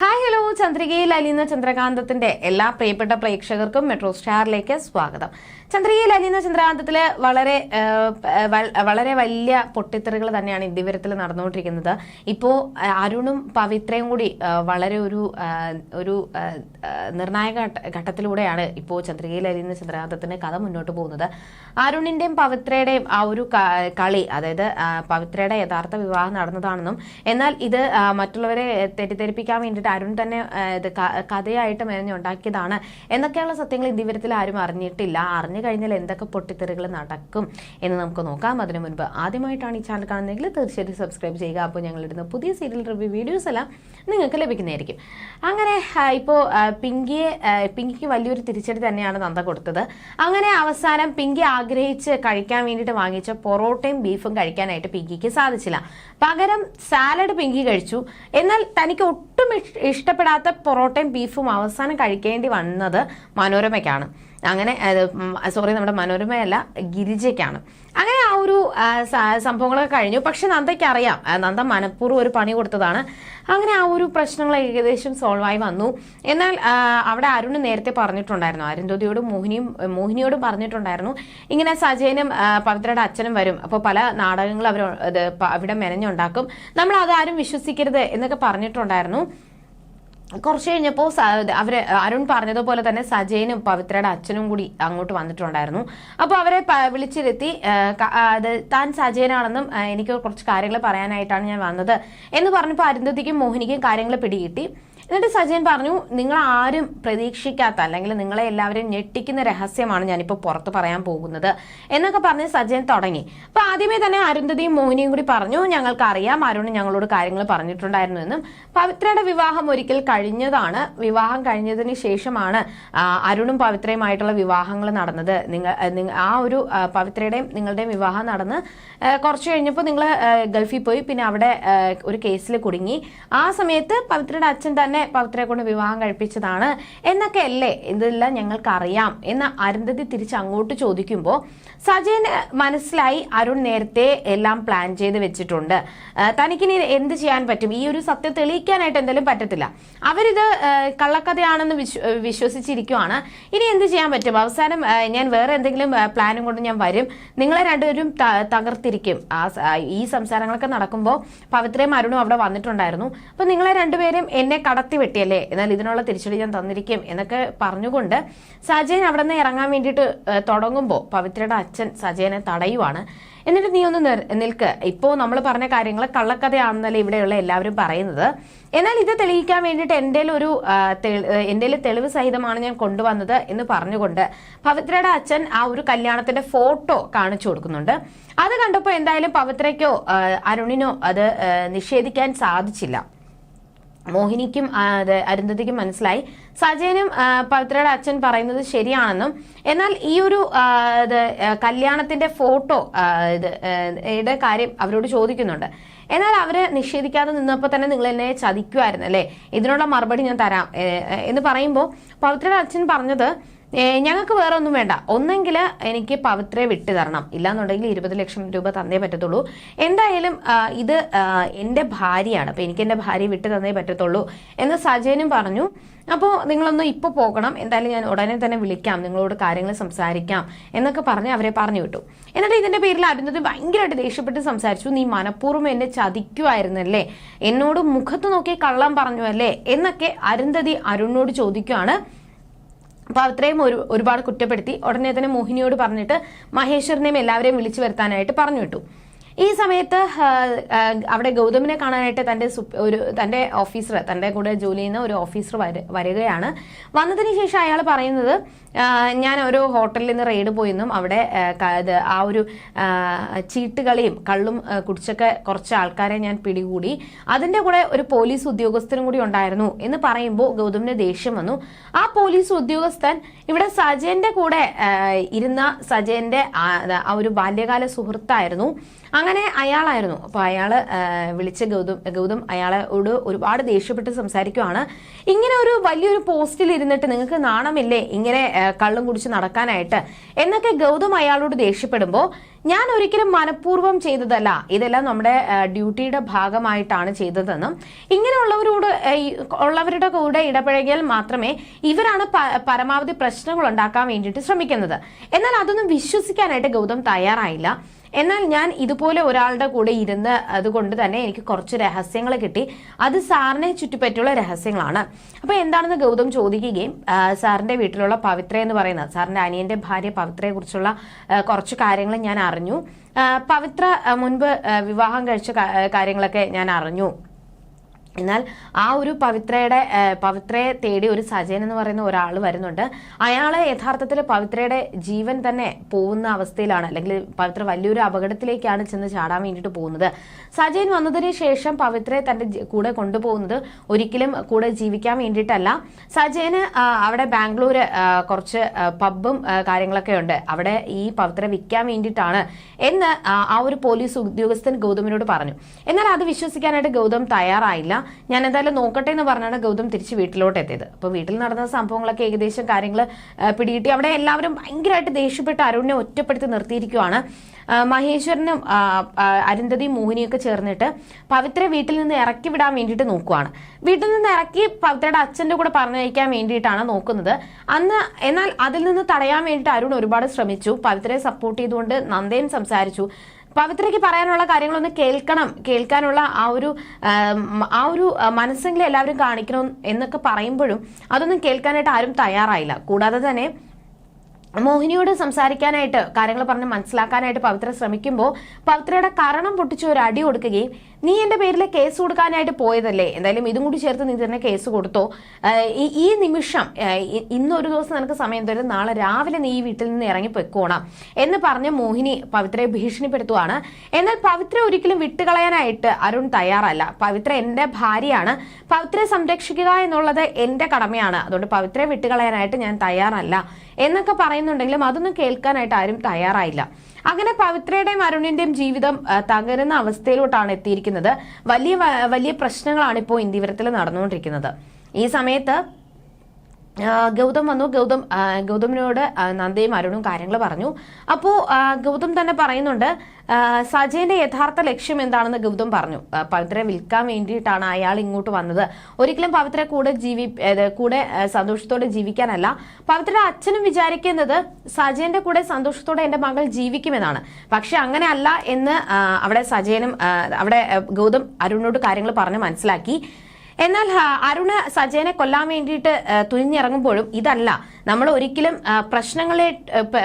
Hi hello ചന്ദ്രികയിൽ അലിയുന്ന ചന്ദ്രകാന്തത്തിന്റെ എല്ലാ പ്രിയപ്പെട്ട പ്രേക്ഷകർക്കും മെട്രോ സ്റ്റാറിലേക്ക് സ്വാഗതം. ചന്ദ്രികയിൽ അലിയുന്ന ചന്ദ്രകാന്തത്തിൽ വളരെ വളരെ വലിയ പൊട്ടിത്തെറികൾ തന്നെയാണ് ഇന്ത്യവരത്തിൽ നടന്നുകൊണ്ടിരിക്കുന്നത്. ഇപ്പോ അരുണും പവിത്രയും കൂടി വളരെ ഒരു ഒരു നിർണായക ഘട്ടത്തിലൂടെയാണ് ഇപ്പോൾ ചന്ദ്രികയിൽ അലിയുന്ന ചന്ദ്രകാന്തത്തിന്റെ കഥ മുന്നോട്ട് പോകുന്നത്. അരുണിന്റെയും പവിത്രയുടെയും ആ ഒരു കളി അതായത് പവിത്രയുടെ യഥാർത്ഥ വിവാഹം നടന്നതാണെന്നും എന്നാൽ ഇത് മറ്റുള്ളവരെ തെറ്റിദ്ധരിപ്പിക്കാൻ വേണ്ടിയിട്ട് അരുൺ തന്നെ ആ, ഇത് കഥയായിട്ട് മെനഞ്ഞുണ്ടാക്കിയതാണ് എന്നൊക്കെയുള്ള സത്യങ്ങൾ ഇന്ത്യവരത്തിൽ ആരും അറിഞ്ഞിട്ടില്ല. അറിഞ്ഞു കഴിഞ്ഞാൽ എന്തൊക്കെ പൊട്ടിത്തെറികൾ നടക്കും എന്ന് നമുക്ക് നോക്കാം. അതിനു മുൻപ് ആദ്യമായിട്ടാണ് ഈ ചാനൽ കാണുന്നതെങ്കിൽ തീർച്ചയായിട്ടും സബ്സ്ക്രൈബ് ചെയ്യുക. അപ്പോൾ ഞങ്ങളിടുന്ന പുതിയ സീരിയൽ റിവ്യൂ വീഡിയോസ് എല്ലാം നിങ്ങൾക്ക് ലഭിക്കുന്നതായിരിക്കും. അങ്ങനെ ഇപ്പോൾ പിങ്കിയെ പിങ്കിക്ക് വലിയൊരു തിരിച്ചടി തന്നെയാണ് നന്ദ കൊടുത്തത്. അങ്ങനെ അവസാനം പിങ്കി ആഗ്രഹിച്ച് കഴിക്കാൻ വേണ്ടിയിട്ട് വാങ്ങിച്ച പൊറോട്ടയും ബീഫും കഴിക്കാനായിട്ട് പിങ്കിക്ക് സാധിച്ചില്ല. പകരം സാലഡ് പിങ്കി കഴിച്ചു. എന്നാൽ തനിക്ക് ഒട്ടും ഇഷ്- ഇഷ്ടപ്പെടാത്ത പൊറോട്ടയും ബീഫും അവസാനം കഴിക്കേണ്ടി വന്നത് മനോരമയ്ക്കാണ്. അങ്ങനെ സോറി നമ്മുടെ മനോരമയല്ല ഗിരിജയ്ക്കാണ്. അങ്ങനെ ആ ഒരു സംഭവങ്ങളൊക്കെ കഴിഞ്ഞു. പക്ഷെ നന്ദയ്ക്ക് അറിയാം നന്ദ മനഃപൂർവം ഒരു പണി കൊടുത്തതാണ്. അങ്ങനെ ആ ഒരു പ്രശ്നങ്ങൾ ഏകദേശം സോൾവ് ആയി വന്നു. എന്നാൽ അവിടെ അരുണ് നേരത്തെ പറഞ്ഞിട്ടുണ്ടായിരുന്നു. അരുന്ധതിയോടും മോഹിനിയും മോഹിനിയോടും പറഞ്ഞിട്ടുണ്ടായിരുന്നു. ഇങ്ങനെ സജയനും പവിത്രയുടെ അച്ഛനും വരും. അപ്പോൾ പല നാടകങ്ങളും അവർ അവിടെ മെനഞ്ഞുണ്ടാക്കും. നമ്മൾ അതാരും വിശ്വസിക്കരുത് എന്നൊക്കെ പറഞ്ഞിട്ടുണ്ടായിരുന്നു. കുറച്ച് കഴിഞ്ഞപ്പോൾ അവർ അരുൺ പറഞ്ഞതുപോലെ തന്നെ സജയനും പവിത്രയുടെ അച്ഛനും കൂടി അങ്ങോട്ട് വന്നിട്ടുണ്ടായിരുന്നു. അപ്പോൾ അവരെ വിളിച്ചിരുത്തി അത് താൻ സജയനാണെന്നും എനിക്ക് കുറച്ച് കാര്യങ്ങൾ പറയാനായിട്ടാണ് ഞാൻ വന്നത് എന്ന് പറഞ്ഞപ്പോൾ അരുന്ധതിക്കും മോഹിനിക്കും കാര്യങ്ങൾ പിടികിട്ടി. എന്നിട്ട് സജയൻ പറഞ്ഞു നിങ്ങൾ ആരും പ്രതീക്ഷിക്കാത്ത അല്ലെങ്കിൽ നിങ്ങളെ എല്ലാവരെയും ഞെട്ടിക്കുന്ന രഹസ്യമാണ് ഞാനിപ്പോൾ പുറത്ത് പറയാൻ പോകുന്നത് എന്നൊക്കെ പറഞ്ഞ് സജയൻ തുടങ്ങി. അപ്പൊ ആദ്യമേ തന്നെ അരുന്ധതിയും മോഹിനിയും കൂടി പറഞ്ഞു ഞങ്ങൾക്ക് അറിയാം അരുൺ ഞങ്ങളോട് കാര്യങ്ങൾ പറഞ്ഞിട്ടുണ്ടായിരുന്നു എന്നും. പവിത്രയുടെ വിവാഹം ഒരിക്കൽ കഴിഞ്ഞതാണ്. വിവാഹം കഴിഞ്ഞതിന് ശേഷമാണ് അരുണും പവിത്രയുമായിട്ടുള്ള വിവാഹങ്ങൾ നടന്നത്. നിങ്ങൾ ആ ഒരു പവിത്രയുടെയും നിങ്ങളുടെയും വിവാഹം നടന്ന് കുറച്ച് കഴിഞ്ഞപ്പോൾ നിങ്ങൾ ഗൾഫിൽ പോയി. പിന്നെ അവിടെ ഒരു കേസിൽ കുടുങ്ങി. ആ സമയത്ത് പവിത്രയുടെ അച്ഛൻ തന്നെ പവിത്രയെ കൊണ്ട് വിവാഹം കഴിപ്പിച്ചതാണ് എന്നൊക്കെ അല്ലേ? ഇതെല്ലാം ഞങ്ങൾക്കറിയാം. എന്ന് അരുന്ധതി തിരിച്ച് അങ്ങോട്ട് ചോദിക്കുമ്പോൾ സജയന് മനസ്സിലായി അരുൺ നേരത്തെ എല്ലാം പ്ലാൻ ചെയ്ത് വെച്ചിട്ടുണ്ട്. തനിക്ക് തനിക്കിനി എന്ത് ചെയ്യാൻ പറ്റും? ഈ ഒരു സത്യം തെളിയിക്കാനായിട്ട് എന്തെങ്കിലും പറ്റത്തില്ല. അവരിത് കള്ളക്കഥയാണെന്ന് വിശ്വ- വിശ്വസിച്ചിരിക്കുവാണ്. ഇനി എന്ത് ചെയ്യാൻ പറ്റും? അവസാനം ഞാൻ വേറെ എന്തെങ്കിലും പ്ലാനും കൊണ്ട് ഞാൻ വരും. നിങ്ങളെ രണ്ടുപേരും തകർത്തിരിക്കും. ആ ഈ സംസാരങ്ങളൊക്കെ നടക്കുമ്പോൾ പവിത്രയും അരുണും അവിടെ വന്നിട്ടുണ്ടായിരുന്നു. അപ്പൊ നിങ്ങളെ രണ്ടുപേരും എന്നെ കടത്തി വെട്ടിയല്ലേ എന്നാൽ ഇതിനുള്ള തിരിച്ചടി ഞാൻ തന്നിരിക്കും എന്നൊക്കെ പറഞ്ഞുകൊണ്ട് സജയൻ അവിടെ നിന്ന് ഇറങ്ങാൻ വേണ്ടിയിട്ട് തുടങ്ങുമ്പോൾ പവിത്രയുടെ അച്ഛൻ സജയനെ തടയുവാണ്. എന്നിട്ട് നീ ഒന്ന് നിൽക്ക്. ഇപ്പോൾ നമ്മൾ പറഞ്ഞ കാര്യങ്ങൾ കള്ളക്കഥയാണെന്നല്ലേ ഇവിടെയുള്ള എല്ലാവരും പറയുന്നത്. എന്നാൽ ഇത് തെളിയിക്കാൻ വേണ്ടിയിട്ട് എന്റെ ഒരു എന്റെ തെളിവ് സഹിതമാണ് ഞാൻ കൊണ്ടുവന്നത് എന്ന് പറഞ്ഞുകൊണ്ട് പവിത്രയുടെ അച്ഛൻ ആ ഒരു കല്യാണത്തിന്റെ ഫോട്ടോ കാണിച്ചു കൊടുക്കുന്നുണ്ട്. അത് കണ്ടപ്പോൾ എന്തായാലും പവിത്രയ്ക്കോ അരുണിനോ അത് നിഷേധിക്കാൻ സാധിച്ചില്ല. മോഹിനിക്കും അരുന്ധതിക്കും മനസ്സിലായി. സജയനും പവിത്രയുടെ അച്ഛൻ പറയുന്നത് ശരിയാണെന്നും എന്നാൽ ഈ ഒരു കല്യാണത്തിന്റെ ഫോട്ടോ ഇത് കാര്യം അവരോട് ചോദിക്കുന്നുണ്ട്. എന്നാൽ അവർ നിഷേധിക്കാതെ നിന്നപ്പോൾ തന്നെ നിങ്ങൾ എന്നെ ചതിക്കുമായിരുന്നു അല്ലേ? ഇതിനുള്ള മറുപടി ഞാൻ തരാം എന്ന് പറയുമ്പോൾ പവിത്രയുടെ അച്ഛൻ പറഞ്ഞത് ഞങ്ങൾക്ക് വേറെ ഒന്നും വേണ്ട. ഒന്നെങ്കിൽ എനിക്ക് പവിത്രയെ വിട്ടു തരണം. ഇല്ലാന്നുണ്ടെങ്കിൽ ഇരുപത് ലക്ഷം രൂപ തന്നേ പറ്റത്തുള്ളൂ. എന്തായാലും ഇത് എന്റെ ഭാര്യയാണ്. അപ്പം എനിക്ക് എന്റെ ഭാര്യയെ വിട്ടു തന്നേ പറ്റത്തുള്ളൂ എന്ന് സജയനും പറഞ്ഞു. അപ്പോൾ നിങ്ങളൊന്ന് ഇപ്പോൾ പോകണം. എന്തായാലും ഞാൻ ഉടനെ തന്നെ വിളിക്കാം. നിങ്ങളോട് കാര്യങ്ങൾ സംസാരിക്കാം എന്നൊക്കെ പറഞ്ഞ് അവരെ പറഞ്ഞു വിട്ടു. എന്നിട്ട് ഇതിന്റെ പേരിൽ അരുന്ധതി ഭയങ്കരമായിട്ട് ദേഷ്യപ്പെട്ട് സംസാരിച്ചു. നീ മനഃപൂർവം എന്നെ ചതിക്കുമായിരുന്നല്ലേ എന്നോട് മുഖത്ത് നോക്കി കള്ളം പറഞ്ഞു അല്ലേ? എന്നൊക്കെ അരുന്ധതി അരുണിനോട് ചോദിക്കുകയാണ് അപ്പൊ അത്രയും ഒരു ഒരുപാട് കുറ്റപ്പെടുത്തി ഉടനെ തന്നെ മോഹിനിയോട് പറഞ്ഞിട്ട് മഹേശ്വരനെയും എല്ലാവരെയും വിളിച്ചു വരുത്താനായിട്ട് പറഞ്ഞു വിട്ടു. ഈ സമയത്ത് അവിടെ ഗൗതമിനെ കാണാനായിട്ട് സുപ്- ഒരു തന്റെ ഓഫീസർ തന്റെ കൂടെ ജോലി ചെയ്യുന്ന ഒരു ഓഫീസർ വര- വരികയാണ്. വന്നതിന് ശേഷം അയാൾ പറയുന്നത് ഞാൻ ഒരു ഹോട്ടലിൽ നിന്ന് റെയ്ഡ് പോയെന്നും അവിടെ ആ, ഒരു ചീട്ടുകളിയും കള്ളും കുടിച്ചൊക്കെ കുറച്ച് ആൾക്കാരെ ഞാൻ പിടികൂടി. അതിന്റെ കൂടെ ഒരു പോലീസ് ഉദ്യോഗസ്ഥനും കൂടി ഉണ്ടായിരുന്നു എന്ന് പറയുമ്പോൾ ഗൗതമിന് ദേഷ്യം വന്നു. ആ പോലീസ് ഉദ്യോഗസ്ഥൻ ഇവിടെ സജയന്റെ കൂടെ ഇരുന്ന സജയന്റെ ആ ഒരു ബാല്യകാല സുഹൃത്തായിരുന്നു. അങ്ങനെ അയാളായിരുന്നു. അപ്പോൾ അയാൾ വിളിച്ച ഗൗതം ഗൗതം അയാളോട് ഒരുപാട് ദേഷ്യപ്പെട്ട് സംസാരിക്കുവാണ്. ഇങ്ങനെ ഒരു വലിയൊരു പോസ്റ്റിൽ ഇരുന്നിട്ട് നിങ്ങൾക്ക് നാണമില്ലേ? ഇങ്ങനെ കള്ളും കുടിച്ച് നടക്കാനായിട്ട്. എന്നൊക്കെ ഗൗതം അയാളോട് ദേഷ്യപ്പെടുമ്പോൾ ഞാൻ ഒരിക്കലും മനഃപൂർവം ചെയ്തതല്ല. ഇതെല്ലാം നമ്മുടെ ഡ്യൂട്ടിയുടെ ഭാഗമായിട്ടാണ് ചെയ്തതെന്നും ഇങ്ങനെയുള്ളവരോട് ഉള്ളവരുടെ കൂടെ ഇടപഴകിയാൽ മാത്രമേ ഇവരാണ് പരമാവധി പ്രശ്നങ്ങൾ ഉണ്ടാക്കാൻ വേണ്ടിയിട്ട് ശ്രമിക്കുന്നത്. എന്നാൽ അതൊന്നും വിശ്വസിക്കാനായിട്ട് ഗൗതം തയ്യാറായില്ല. എന്നാൽ ഞാൻ ഇതുപോലെ ഒരാളുടെ കൂടെ ഇരുന്ന് അതുകൊണ്ട് തന്നെ എനിക്ക് കുറച്ച് രഹസ്യങ്ങൾ കിട്ടി. അത് സാറിനെ ചുറ്റിപ്പറ്റിയുള്ള രഹസ്യങ്ങളാണ്. അപ്പൊ എന്താണെന്ന് ഗൗതം ചോദിക്കുകയും സാറിന്റെ വീട്ടിലുള്ള പവിത്ര എന്ന് പറയുന്ന സാറിന്റെ അനിയന്റെ ഭാര്യ പവിത്രയെ കുറിച്ചുള്ള കുറച്ച് കാര്യങ്ങൾ ഞാൻ അറിഞ്ഞു. പവിത്ര മുൻപ് വിവാഹം കഴിച്ച കാര്യങ്ങളൊക്കെ ഞാൻ അറിഞ്ഞു. എന്നാൽ ആ ഒരു പവിത്രയുടെ പവിത്രയെ തേടി ഒരു സജയൻ എന്ന് പറയുന്ന ഒരാൾ വരുന്നുണ്ട്. അയാളെ യഥാർത്ഥത്തിൽ പവിത്രയുടെ ജീവൻ തന്നെ പോകുന്ന അവസ്ഥയിലാണ് അല്ലെങ്കിൽ പവിത്ര വലിയൊരു അപകടത്തിലേക്കാണ് ചെന്ന് ചാടാൻ വേണ്ടിയിട്ട് പോകുന്നത്. സജയൻ വന്നതിന് ശേഷം പവിത്രയെ തന്റെ കൂടെ കൊണ്ടുപോകുന്നത് ഒരിക്കലും കൂടെ ജീവിക്കാൻ വേണ്ടിയിട്ടല്ല. സജയന് അവിടെ ബാംഗ്ലൂര് കുറച്ച് പബ്ബും കാര്യങ്ങളൊക്കെ ഉണ്ട്. അവിടെ ഈ പവിത്ര വിൽക്കാൻ വേണ്ടിയിട്ടാണ് എന്ന് ആ ഒരു പോലീസ് ഉദ്യോഗസ്ഥൻ ഗൗതമിനോട് പറഞ്ഞു. എന്നാൽ അത് വിശ്വസിക്കാനായിട്ട് ഗൗതം തയ്യാറായില്ല. ഞാൻ എന്തായാലും നോക്കട്ടെ എന്ന് പറഞ്ഞാണ് ഗൗതം തിരിച്ച് വീട്ടിലോട്ട് എത്തിയത് അപ്പോൾ വീട്ടിൽ നടന്ന സംഭവങ്ങളൊക്കെ ഏകദേശം കാര്യങ്ങൾ പിടികിട്ടി. അവിടെ എല്ലാവരും ഭയങ്കരമായിട്ട് ദേഷ്യപ്പെട്ട് അരുണിനെ ഒറ്റപ്പെടുത്തി നിർത്തിയിരിക്കുവാണ്. മഹേശ്വരനും അരുന്ധതി മോഹിനിയൊക്കെ ചേർന്നിട്ട് പവിത്ര വീട്ടിൽ നിന്ന് ഇറക്കി വിടാൻ വേണ്ടിയിട്ട് നോക്കുവാണ്. വീട്ടിൽ നിന്ന് ഇറക്കി പവിത്രയുടെ അച്ഛന്റെ കൂടെ പറഞ്ഞയക്കാൻ വേണ്ടിയിട്ടാണ് നോക്കുന്നത്. അന്ന് എന്നാൽ അതിൽ നിന്ന് തടയാൻ വേണ്ടിയിട്ട് അരുൺ ഒരുപാട് ശ്രമിച്ചു. പവിത്രയെ സപ്പോർട്ട് ചെയ്തുകൊണ്ട് നന്ദയും സംസാരിച്ചു. പവിത്രയ്ക്ക് പറയാനുള്ള കാര്യങ്ങളൊന്ന് കേൾക്കണം. കേൾക്കാനുള്ള ആ ഒരു ആ, ഒരു മനസ്സെങ്കിലും എല്ലാവരും കാണിക്കണം എന്നൊക്കെ പറയുമ്പോഴും അതൊന്നും കേൾക്കാനായിട്ട് ആരും തയ്യാറായില്ല. കൂടാതെ തന്നെ മോഹിനിയോട് സംസാരിക്കാനായിട്ട് കാര്യങ്ങൾ പറഞ്ഞ് മനസ്സിലാക്കാനായിട്ട് പവിത്ര ശ്രമിക്കുമ്പോൾ പവിത്രയുടെ കരണം പൊട്ടിച്ച് ഒരു അടി കൊടുക്കുകയും നീ എന്റെ പേരിൽ കേസ് കൊടുക്കാനായിട്ട് പോയതല്ലേ? എന്തായാലും ഇതും കൂടി ചേർത്ത് നീ തന്നെ കേസ് കൊടുത്തോ. ഈ- നിമിഷം ഇന്നൊരു ദിവസം നിനക്ക് സമയം തരും. നാളെ രാവിലെ നീ ഈ വീട്ടിൽ നിന്ന് ഇറങ്ങി പൊയ്ക്കോണം എന്ന് പറഞ്ഞ് മോഹിനി പവിത്രയെ ഭീഷണിപ്പെടുത്തുവാണ്. എന്നാൽ പവിത്ര ഒരിക്കലും വിട്ടുകളയാനായിട്ട് അരുൺ തയ്യാറല്ല. പവിത്ര എന്റെ ഭാര്യയാണ്. പവിത്രയെ സംരക്ഷിക്കുക എന്നുള്ളത് എന്റെ കടമയാണ്. അതുകൊണ്ട് പവിത്രയെ വിട്ടുകളയാനായിട്ട് ഞാൻ തയ്യാറല്ല. എന്നൊക്കെ പറയുന്നുണ്ടെങ്കിലും അതൊന്നും കേൾക്കാനായിട്ട് ആരും തയ്യാറായില്ല. അങ്ങനെ പവിത്രയുടെയും അരുണിന്റെയും ജീവിതം തകരുന്ന അവസ്ഥയിലോട്ടാണ് എത്തിയിരിക്കുന്നത്. വലിയ വലിയ പ്രശ്നങ്ങളാണ് ഇപ്പോൾ ഇന്ത്യവരത്തിൽ നടന്നുകൊണ്ടിരിക്കുന്നത്. ഈ സമയത്ത് ഗൗതം വന്നു. ഗൗതം ഗൗതമിനോട് നന്ദയും അരുണും കാര്യങ്ങൾ പറഞ്ഞു. അപ്പോൾ ഗൗതം തന്നെ പറയുന്നുണ്ട് സജയന്റെ യഥാർത്ഥ ലക്ഷ്യം എന്താണെന്ന് ഗൗതം പറഞ്ഞു. പവിത്രയെ വിൽക്കാൻ വേണ്ടിയിട്ടാണ് അയാൾ ഇങ്ങോട്ട് വന്നത്. ഒരിക്കലും പവിത്ര കൂടെ ജീവി കൂടെ സന്തോഷത്തോടെ ജീവിക്കാനല്ല. പവിത്രയുടെ അച്ഛനും വിചാരിക്കുന്നത് സജയന്റെ കൂടെ സന്തോഷത്തോടെ എന്റെ മകൾ ജീവിക്കുമെന്നാണ്. പക്ഷെ അങ്ങനെ അല്ല എന്ന് അവിടെ സജയനും അവിടെ ഗൗതം അരുണിനോട് കാര്യങ്ങൾ പറഞ്ഞ് മനസ്സിലാക്കി. എന്നാൽ അരുണ് സജയനെ കൊല്ലാൻ വേണ്ടിയിട്ട് തുനിഞ്ഞിറങ്ങുമ്പോഴും ഇതല്ല. നമ്മൾ ഒരിക്കലും പ്രശ്നങ്ങളെ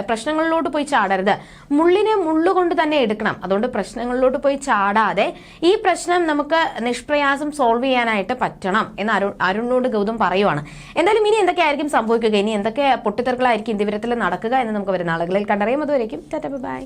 പ്രശ്നങ്ങളിലോട്ട് പോയി ചാടരുത്. മുള്ളിനെ മുള്ളുകൊണ്ട് തന്നെ എടുക്കണം. അതുകൊണ്ട് പ്രശ്നങ്ങളിലോട്ട് പോയി ചാടാതെ ഈ പ്രശ്നം നമുക്ക് നിഷ്പ്രയാസം സോൾവ് ചെയ്യാനായിട്ട് പറ്റണം എന്ന് അരുൺ അരുണിനോട് ഗൗതം പറയുവാണ്. എന്തായാലും ഇനി എന്തൊക്കെയായിരിക്കും സംഭവിക്കുക? ഇനി എന്തൊക്കെ പൊട്ടിത്തെറുകളായിരിക്കും ഇന്ത്യവരത്തിൽ നടക്കുക എന്ന് നമുക്ക് വരുന്ന ആളുകളിൽ കണ്ടറിയാം. അതുവരേക്കും ബൈ.